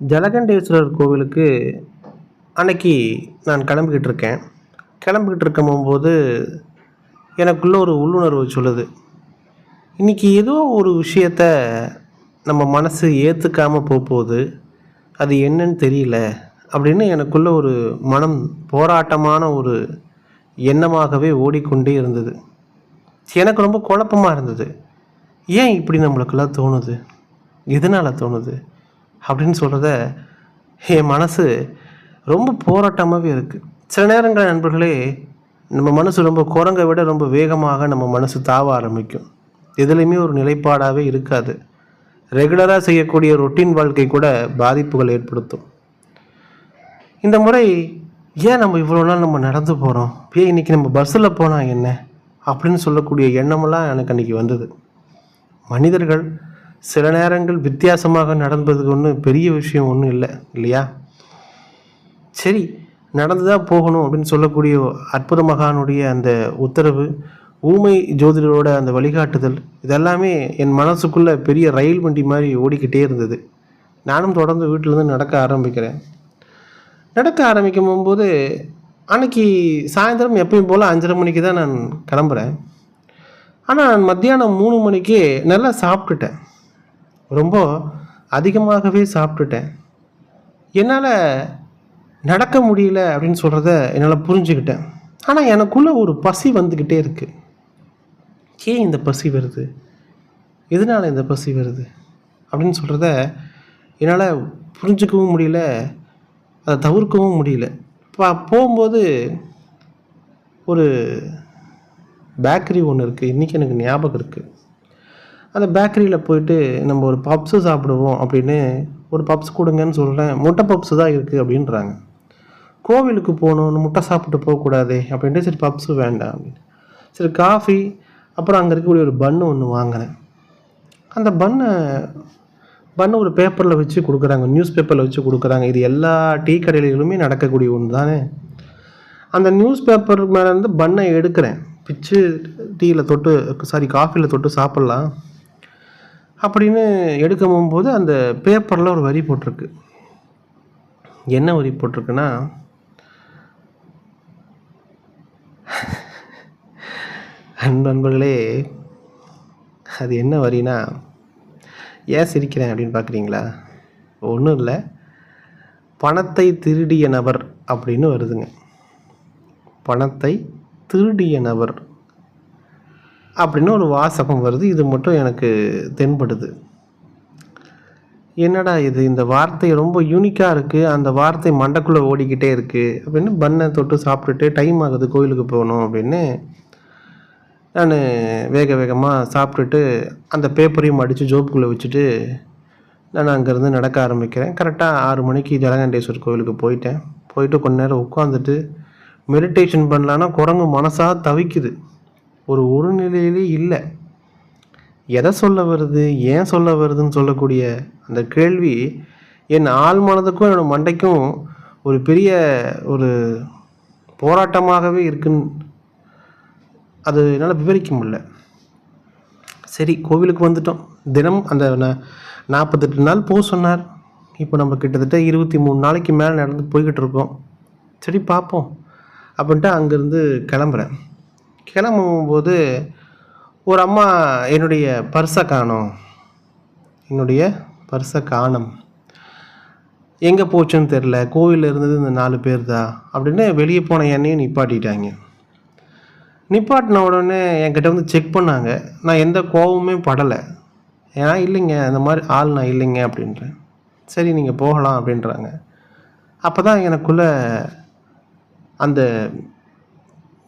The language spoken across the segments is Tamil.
ஜலகண்டேஸ்வரர் கோவிலுக்கு அன்னைக்கு நான் கிளம்பிக்கிட்டு இருக்கேன் கிளம்பிக்கிட்டு இருக்கும் போகும்போது எனக்குள்ளே ஒரு உள்ளுணர்வு சொல்லுது. இன்றைக்கி ஏதோ ஒரு விஷயத்த நம்ம மனசு ஏற்றுக்காமல் போகுது அது என்னன்னு தெரியல அப்படின்னு எனக்குள்ள ஒரு மனம் போராட்டமான ஒரு எண்ணமாகவே ஓடிக்கொண்டே இருந்தது. எனக்கு ரொம்ப குழப்பமாக இருந்தது. ஏன் இப்படி நம்மளுக்கெல்லாம் தோணுது? எதனால் தோணுது? அப்படின்னு சொல்கிறத என் மனசு ரொம்ப போராட்டமாகவே இருக்குது சில நேரங்கள் நண்பர்களே நம்ம மனசு ரொம்ப குரங்கை விட ரொம்ப வேகமாக நம்ம மனசு தாவ ஆரம்பிக்கும். எதுலேயுமே ஒரு நிலைப்பாடாகவே இருக்காது. ரெகுலராக செய்யக்கூடிய ரொட்டீன் வாழ்க்கை கூட பாதிப்புகள் ஏற்படுத்தும். இந்த முறை ஏன் நம்ம இவ்வளோ நாள் நம்ம நடந்து போகிறோம் ஏன் இன்றைக்கி நம்ம பஸ்ஸில் போனால் என்ன? அப்படின்னு சொல்லக்கூடிய எண்ணமெல்லாம் எனக்கு அன்றைக்கி வந்தது. மனிதர்கள் சில நேரங்கள் வித்தியாசமாக நடந்ததுக்கு ஒன்றும் பெரிய விஷயம் ஒன்றும் இல்லை இல்லையா? சரி நடந்து தான் போகணும் அப்படின்னு சொல்லக்கூடிய அற்புத மகானுடைய அந்த உத்தரவு ஊமை ஜோதிடரோட அந்த வழிகாட்டுதல் இதெல்லாமே என் மனசுக்குள்ளே பெரிய ரயில் வண்டி மாதிரி ஓடிக்கிட்டே இருந்தது. நானும் தொடர்ந்து வீட்டிலேருந்து நடக்க ஆரம்பிக்கிறேன். நடக்க ஆரம்பிக்கும் போகும்போது அன்னைக்கு சாயந்தரம் எப்பயும் போல் அஞ்சரை மணிக்கு தான் நான் கிளம்புறேன். ஆனால் நான் மத்தியானம் மூணு மணிக்கு நல்லா சாப்பிட்டுட்டேன். ரொம்ப அதிகமாகவே சாப்பிட்டுட்டேன். என்னால் நடக்க முடியல அப்படின்னு சொல்கிறத என்னால் புரிஞ்சுக்கிட்டேன். ஆனால் எனக்குள்ளே ஒரு பசி வந்துக்கிட்டே இருக்குது ஏன் இந்த பசி வருது? எதனால் இந்த பசி வருது? அப்படின்னு சொல்கிறத என்னால் புரிஞ்சுக்கவும் முடியல அதை தவிர்க்கவும் முடியல. இப்போ போகும்போது ஒரு பேக்கரி ஒன்று இருக்குது இன்றைக்கி எனக்கு ஞாபகம் இருக்குது அந்த பேக்கரியில் போயிட்டு நம்ம ஒரு பப்ஸு சாப்பிடுவோம் அப்படின்னு ஒரு பப்ஸ் கொடுங்கன்னு சொல்கிறேன் முட்டை பப்ஸு தான் இருக்குது அப்படின்றாங்க. கோவிலுக்கு போகணும் முட்டை சாப்பிட்டு போகக்கூடாதே அப்படின்ட்டு சரி பப்ஸு வேண்டாம் அப்படின்னு. சரி காஃபி அப்புறம் அங்கே இருக்கக்கூடிய ஒரு பன்னு ஒன்று வாங்கினேன் அந்த பன்னை பண்ணு ஒரு பேப்பரில் வச்சு கொடுக்குறாங்க. நியூஸ் பேப்பரில் வச்சு கொடுக்குறாங்க. இது எல்லா டீ கடையிலுமே நடக்கக்கூடிய ஒன்று தானே. அந்த நியூஸ் பேப்பர் மேலேருந்து பண்ணை எடுக்கிறேன். பிச்சு டீயில் தொட்டு சாரி காஃபியில் தொட்டு சாப்பிட்லாம். அப்படின்னு எடுக்க போகும்போது அந்த பேப்பரில் ஒரு வரி போட்டிருக்கு. என்ன வரி போட்டிருக்குன்னா நண்பர்களே அது என்ன வரினா ஏன் சிரிக்கிறேன்? அப்படின்னு பார்க்குறீங்களா? ஒன்றும் இல்லை. பணத்தை திருடிய நபர் அப்படின்னு வருதுங்க. பணத்தை திருடிய நபர் அப்படின்னு ஒரு வாசகம் வருது. இது மட்டும் எனக்கு தென்படுது. என்னடா இது? இந்த வார்த்தை ரொம்ப யூனிக்காக இருக்குது அந்த வார்த்தை மண்டக்குள்ளே ஓடிக்கிட்டே இருக்குது அப்படின்னு பண்ணை தொட்டு சாப்பிட்டுட்டு டைம் ஆகுது கோயிலுக்கு போகணும் அப்படின்னு. நான் வேக வேகமாக சாப்பிட்டுட்டு அந்த பேப்பரையும் அடித்து ஜோப்புக்குள்ளே வச்சுட்டு நான் அங்கேருந்து நடக்க ஆரம்பிக்கிறேன். கரெக்டாக ஆறு மணிக்கு ஜலகண்டேஸ்வர் கோவிலுக்கு போயிட்டேன். போயிட்டு கொஞ்ச நேரம் உட்காந்துட்டு மெடிடேஷன் பண்ணலான்னா குரங்கு மனசாக தவிக்குது. ஒரு ஒரு நிலையிலே இல்லை. எதை சொல்ல வருது? ஏன் சொல்ல வருதுன்னு சொல்லக்கூடிய அந்த கேள்வி என் ஆள் மனதுக்கும் என்னோடய மண்டைக்கும் ஒரு பெரிய ஒரு போராட்டமாகவே இருக்குன்னு அது என்னால் விவரிக்க முடியல. சரி கோவிலுக்கு வந்துட்டோம். தினம் அந்த நாற்பத்தெட்டு நாள் போக சொன்னார். இப்போ நம்ம கிட்டத்தட்ட இருபத்தி மூணு நாளைக்கு மேலே நடந்து போய்கிட்டு இருக்கோம். சரி பார்ப்போம். அப்படின்ட்டு அங்கேருந்து கிளம்புறேன். கிளம்பும்போது ஒரு அம்மா என்னுடைய பர்ஸை காணோம். என்னுடைய பர்ஸை காணும். எங்கே போச்சுன்னு தெரில கோவிலில் இருந்தது இந்த நாலு பேர் தான் அப்படின்னு வெளியே போன என்னையும் நிப்பாட்டிட்டாங்க. நிப்பாட்டின உடனே என்கிட்ட வந்து செக் பண்ணாங்க. நான் எந்த கோவமே படலை. ஏன்னா இல்லைங்க அந்த மாதிரி ஆள் நான் இல்லைங்க அப்படின்றேன். சரி நீங்கள் போகலாம் அப்படின்றாங்க. அப்போ தான் எனக்குள்ளே அந்த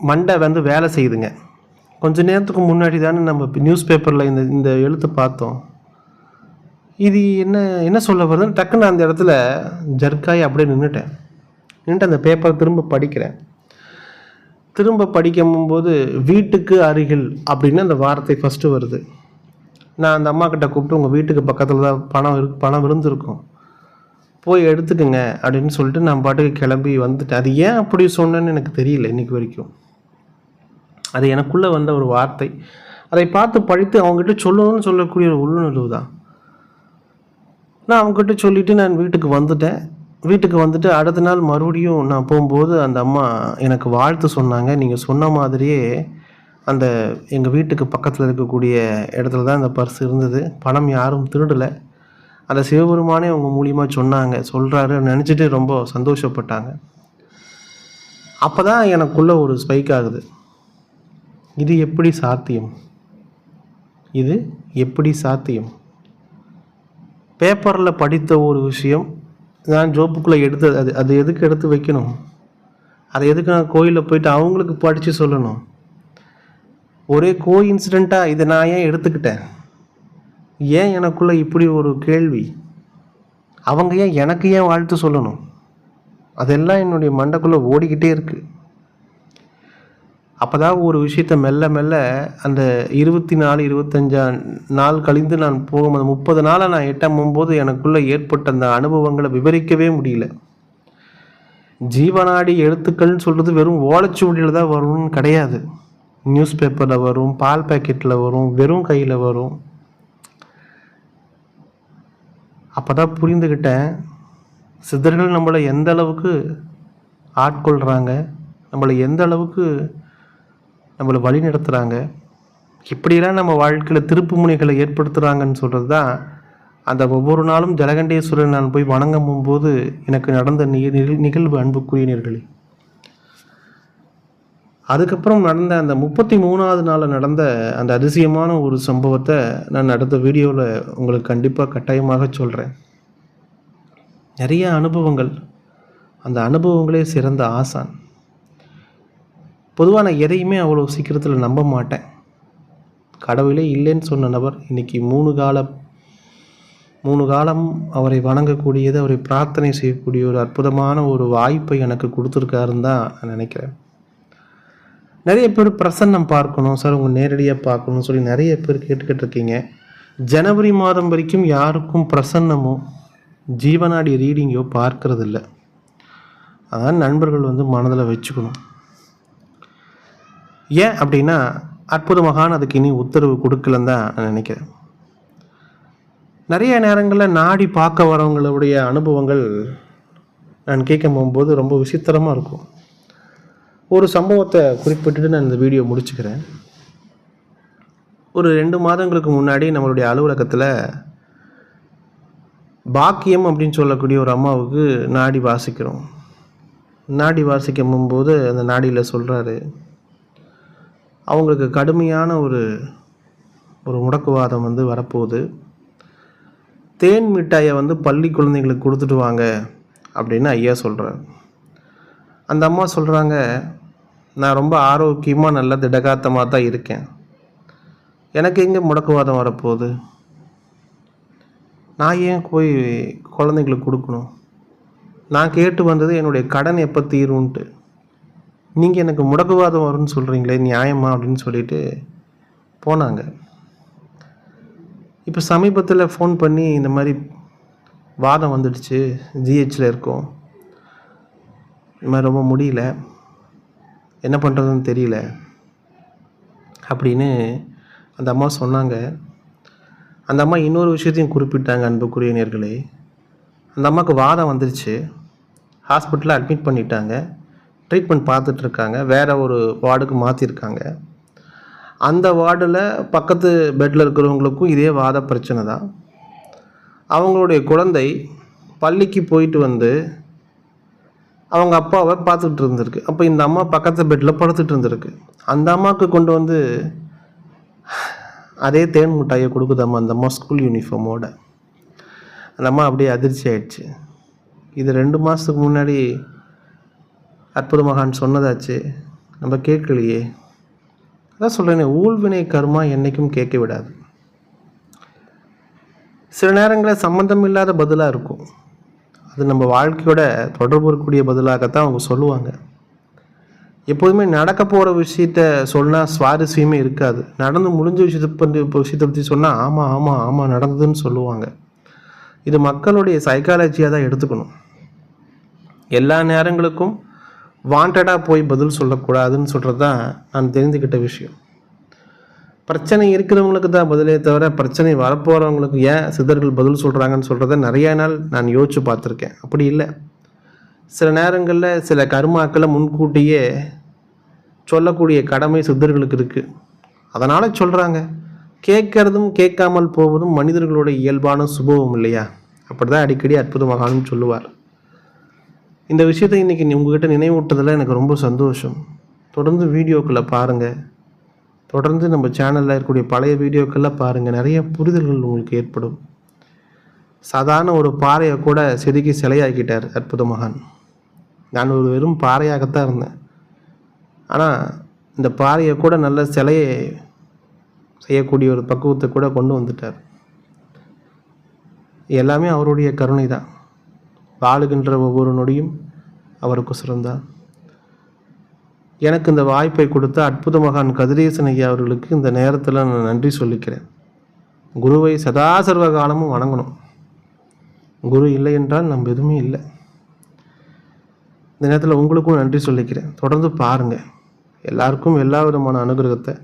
மண்டை வந்து வேலை செய்யுதுங்க. கொஞ்ச நேரத்துக்கு முன்னாடி தானே நம்ம நியூஸ் பேப்பரில் இந்த இந்த எழுத்து பார்த்தோம். இது என்ன என்ன சொல்ல வருதுன்னு டக்குன்னு அந்த இடத்துல ஜர்க்காய் அப்படியே நின்றுட்டேன் நின்றுட்டு அந்த பேப்பரை திரும்ப படிக்கிறேன். திரும்ப படிக்கும்போது வீட்டுக்கு அருகில் அப்படின்னு அந்த வார்த்தை ஃபஸ்ட்டு வருது. நான் அந்த அம்மா கிட்ட கூப்பிட்டு உங்கள் வீட்டுக்கு பக்கத்தில் தான் பணம் இரு பணம் விழுந்திருக்கும் போய் எடுத்துக்கோங்க. அப்படின்னு சொல்லிட்டு நான் பாட்டுக்கு கிளம்பி வந்துட்டேன். அது ஏன் அப்படி சொன்னேன்னு எனக்கு தெரியல இன்றைக்கி வரைக்கும். அது எனக்குள்ளே வந்த ஒரு வார்த்தை. அதை பார்த்து படித்து அவங்ககிட்ட சொல்லணும்னு சொல்லக்கூடிய ஒரு உள்ளுணர்வு தான். நான் அவங்ககிட்ட சொல்லிவிட்டு நான் வீட்டுக்கு வந்துட்டேன். வீட்டுக்கு வந்துட்டு அடுத்த நாள் மறுபடியும் நான் போகும்போது அந்த அம்மா எனக்கு வாழ்த்து சொன்னாங்க. நீங்கள் சொன்ன மாதிரியே அந்த எங்கள் வீட்டுக்கு பக்கத்தில் இருக்கக்கூடிய இடத்துல தான் அந்த பர்ஸ் இருந்தது. பணம் யாரும் திருடலை. அந்த சிவபெருமானே அவங்க மூலியமாக சொன்னாங்க. சொல்கிறாரு நினச்சிட்டு ரொம்ப சந்தோஷப்பட்டாங்க. அப்போ தான் எனக்குள்ளே ஒரு ஸ்பைக் ஆகுது. இது எப்படி சாத்தியம்? இது எப்படி சாத்தியம்? பேப்பரில் படித்த ஒரு விஷயம் நான் ஜோப்புக்குள்ளே எடுத்து அது அது எதுக்கு எடுத்து வைக்கணும்? அதை எதுக்கு நான் கோயிலில் போயிட்டு அவங்களுக்கு படித்து சொல்லணும்? ஒரே கோ இன்சிடெண்ட்டாக இதை நான் ஏன் எடுத்துக்கிட்டேன்? ஏன் எனக்குள்ளே இப்படி ஒரு கேள்வி? அவங்க ஏன் எனக்கு ஏன் வாழ்த்து சொல்லணும்? அதெல்லாம் என்னுடைய மண்டக்குள்ளே ஓடிக்கிட்டே இருக்குது அப்போ தான் ஒரு விஷயத்த மெல்ல மெல்ல அந்த இருபத்தி நாலு இருபத்தஞ்சா நாள் கழிந்து நான் போகும்போது முப்பது நாளை நான் எட்டமும்போது எனக்குள்ளே ஏற்பட்ட அந்த அனுபவங்களை விவரிக்கவே முடியல. ஜீவனாடி எழுத்துக்கள்னு சொல்கிறது வெறும் ஓலைச்சுவடியில் தான் வரும்னு கிடையாது. நியூஸ் பேப்பரில் வரும் பால் பேக்கெட்டில் வரும் வெறும் கையில் வரும். அப்போ தான் புரிந்துக்கிட்டேன் சித்தர்கள் நம்மளை எந்த அளவுக்கு ஆட்கொள்கிறாங்க நம்மளை எந்த அளவுக்கு நம்மளை வழி நடத்துகிறாங்க இப்படியெல்லாம் நம்ம வாழ்க்கையில் திருப்பு முனைகளை ஏற்படுத்துகிறாங்கன்னு சொல்கிறது தான் அந்த ஒவ்வொரு நாளும் ஜலகண்டேஸ்வரன் நான் போய் வணங்கும் போது எனக்கு நடந்த நி- நிகழ்- நிகழ்வு அன்புக்குரியனர்களே. அதுக்கப்புறம் நடந்த அந்த முப்பத்தி மூணாவது நாளில் நடந்த அந்த அதிசயமான ஒரு சம்பவத்தை நான் அடுத்த வீடியோவில் உங்களுக்கு கண்டிப்பாக கட்டாயமாக சொல்கிறேன் நிறைய அனுபவங்கள். அந்த அனுபவங்களே சிறந்த ஆசான். பொதுவாக நான் எதையுமே அவ்வளோ சீக்கிரத்தில் நம்ப மாட்டேன். கடவுளே இல்லைன்னு சொன்ன நபர் இன்றைக்கி மூணு கால மூணு காலம் அவரை வணங்கக்கூடியது அவரை பிரார்த்தனை செய்யக்கூடிய ஒரு அற்புதமான ஒரு வாய்ப்பை எனக்கு கொடுத்துருக்காருன்னு தான் நான் நினைக்கிறேன். நிறைய பேர் பிரசன்னம் பார்க்கணும் சார் உங்கள் நேரடியாக பார்க்கணும்னு சொல்லி நிறைய பேர் கேட்டுக்கிட்டு இருக்கீங்க. ஜனவரி மாதம் வரைக்கும் யாருக்கும் பிரசன்னமோ ஜீவனாடி ரீடிங்கோ பார்க்கறதில்ல. அதான் நண்பர்கள் வந்து மனதில் வச்சுக்கணும். ஏன் அப்படின்னா அற்புத மகான் அதுக்கு இனி உத்தரவு கொடுக்கலன்னு தான் நான் நினைக்கிறேன். நிறைய நேரங்களில் நாடி பார்க்க வரவங்களுடைய அனுபவங்கள் நான் கேட்க போகும்போது ரொம்ப விசித்திரமாக இருக்கும். ஒரு சம்பவத்தை குறிப்பிட்டுட்டு நான் இந்த வீடியோ முடிச்சுக்கிறேன். ஒரு ரெண்டு மாதங்களுக்கு முன்னாடி நம்மளுடைய அலுவலகத்தில் பாக்கியம் அப்படின்னு சொல்லக்கூடிய ஒரு அம்மாவுக்கு நாடி வாசிக்கிறோம். நாடி வாசிக்கும் போது அந்த நாடியில் சொல்கிறாரு அவங்களுக்கு கடுமையான ஒரு ஒரு முடக்குவாதம் வந்து வரப்போகுது. தேன் மிட்டாயை வந்து பள்ளி குழந்தைங்களுக்கு கொடுத்துட்டு வாங்க அப்படின்னு ஐயா சொல்கிறார் அந்த அம்மா சொல்கிறாங்க நான் ரொம்ப ஆரோக்கியமாக நல்ல திடகாத்தமாக தான் இருக்கேன். எனக்கு எங்கே முடக்குவாதம் வரப்போகுது? நான் ஏன் போய் குழந்தைங்களுக்கு கொடுக்கணும்? நான் கேட்டு வந்தது என்னுடைய கடன் எப்போ தீரும்ன்ட்டு. நீங்கள் எனக்கு முடக்குவாதம் வரும்னு சொல்கிறீங்களே நியாயமா அப்படின்னு சொல்லிட்டு போனாங்க. இப்போ சமீபத்தில் ஃபோன் பண்ணி இந்த மாதிரி வாதம் வந்துடுச்சு ஜிஹெச்சில் இருக்கோம். இந்த மாதிரி ரொம்ப முடியல. என்ன பண்ணுறதுன்னு தெரியல. அப்படின்னு அந்த அம்மா சொன்னாங்க. அந்த அம்மா இன்னொரு விஷயத்தையும் குறிப்பிட்டாங்க அன்புக்குரிய நேர்களே அந்த அம்மாவுக்கு வாதம் வந்துருச்சு. ஹாஸ்பிட்டலில் அட்மிட் பண்ணிட்டாங்க. ட்ரீட்மெண்ட் பார்த்துட்ருக்காங்க. வேறு ஒரு வார்டுக்கு மாற்றிருக்காங்க அந்த வார்டில் பக்கத்து பெட்டில் இருக்கிறவங்களுக்கும் இதே வாத பிரச்சனை தான். அவங்களுடைய குழந்தை பள்ளிக்கு போயிட்டு வந்து அவங்க அப்பாவை பார்த்துட்டு இருந்திருக்கு. அப்போ இந்த அம்மா பக்கத்து பெட்டில் படுத்துட்டு இருந்திருக்கு. அந்த அம்மாவுக்கு கொண்டு வந்து அதே தேன் மிட்டாயை கொடுக்குதாம்மா அந்த அம்மா ஸ்கூல் யூனிஃபார்மோட அந்த அம்மா அப்படியே அதிர்ச்சி ஆயிடுச்சு. இது ரெண்டு மாதத்துக்கு முன்னாடி அற்புத மகான் சொன்னதாச்சு நம்ம கேட்கலையே. அதான் சொல்கிறேனே ஊழ்வினை கர்மா என்றைக்கும் கேட்க விடாது. சில நேரங்களில் சம்மந்தம் இல்லாத பதிலாக இருக்கும். அது நம்ம வாழ்க்கையோட தொடர்பு இருக்கக்கூடிய பதிலாகத்தான் அவங்க சொல்லுவாங்க. எப்போதுமே நடக்க போகிற விஷயத்த சொன்னால் சுவாரஸ்யமே இருக்காது. நடந்து முடிஞ்ச விஷயத்தை பற்றி இப்போ விஷயத்தை பற்றி சொன்னால் ஆமாம் ஆமாம் ஆமாம் நடந்ததுன்னு சொல்லுவாங்க. இது மக்களுடைய சைக்காலஜியாக தான் எடுத்துக்கணும். எல்லா நேரங்களுக்கும் வாண்டடாக போய் பதில் சொல்லக்கூடாதுன்னு சொல்கிறது தான் நான் தெரிந்துக்கிட்ட விஷயம். பிரச்சனை இருக்கிறவங்களுக்கு தான் பதிலே தவிர பிரச்சனை வரப்போகிறவங்களுக்கு ஏன் சித்தர்கள் பதில் சொல்கிறாங்கன்னு சொல்கிறத நிறைய நாள் நான் யோசித்து பார்த்துருக்கேன். அப்படி இல்லை. சில நேரங்களில் சில கர்மாக்களை முன்கூட்டியே சொல்லக்கூடிய கடமை சித்தர்களுக்கு இருக்குது அதனால் சொல்கிறாங்க கேட்கறதும் கேட்காமல் போவதும் மனிதர்களோட இயல்பான சுபவம் இல்லையா? அப்படி தான் அடிக்கடி அற்புதமாகானும் சொல்லுவார். இந்த விஷயத்தை இன்றைக்கி உங்ககிட்ட நினைவூட்டதில் எனக்கு ரொம்ப சந்தோஷம். தொடர்ந்து வீடியோக்களை பாருங்கள் தொடர்ந்து நம்ம சேனலில் இருக்கக்கூடிய பழைய வீடியோக்கள்லாம் பாருங்கள் நிறைய புரிதல்கள் உங்களுக்கு ஏற்படும். சாதாரண ஒரு பாறையை கூட செதுக்கி சிலையாக்கிட்டார் அற்புத மகான். நான் ஒரு வெறும் பாறையாகத்தான் இருந்தேன். ஆனால் இந்த பாறையை கூட நல்ல சிலையை செய்யக்கூடிய ஒரு பக்குவத்தை கூட கொண்டு வந்துட்டார். எல்லாமே அவருடைய கருணை தான் வாழுகின்ற ஒவ்வொரு நொடியும் அவருக்கு சிறந்தார் எனக்கு இந்த வாய்ப்பை கொடுத்த அற்புத மகான் கதிரேசன் ஐயா அவர்களுக்கு இந்த நேரத்தில் நான் நன்றி சொல்லிக்கிறேன். குருவை சதா சர்வ காலமும் வணங்கணும். குரு இல்லை என்றால் நம்ம எதுவுமே இல்லை. இந்த நேரத்தில் உங்களுக்கும் நன்றி சொல்லிக்கிறேன். தொடர்ந்து பாருங்கள் எல்லாருக்கும் எல்லா விதமான அனுகிரகத்தை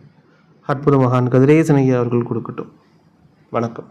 அற்புத மகான் கதிரேசன் ஐயா அவர்கள் கொடுக்கட்டும். வணக்கம்.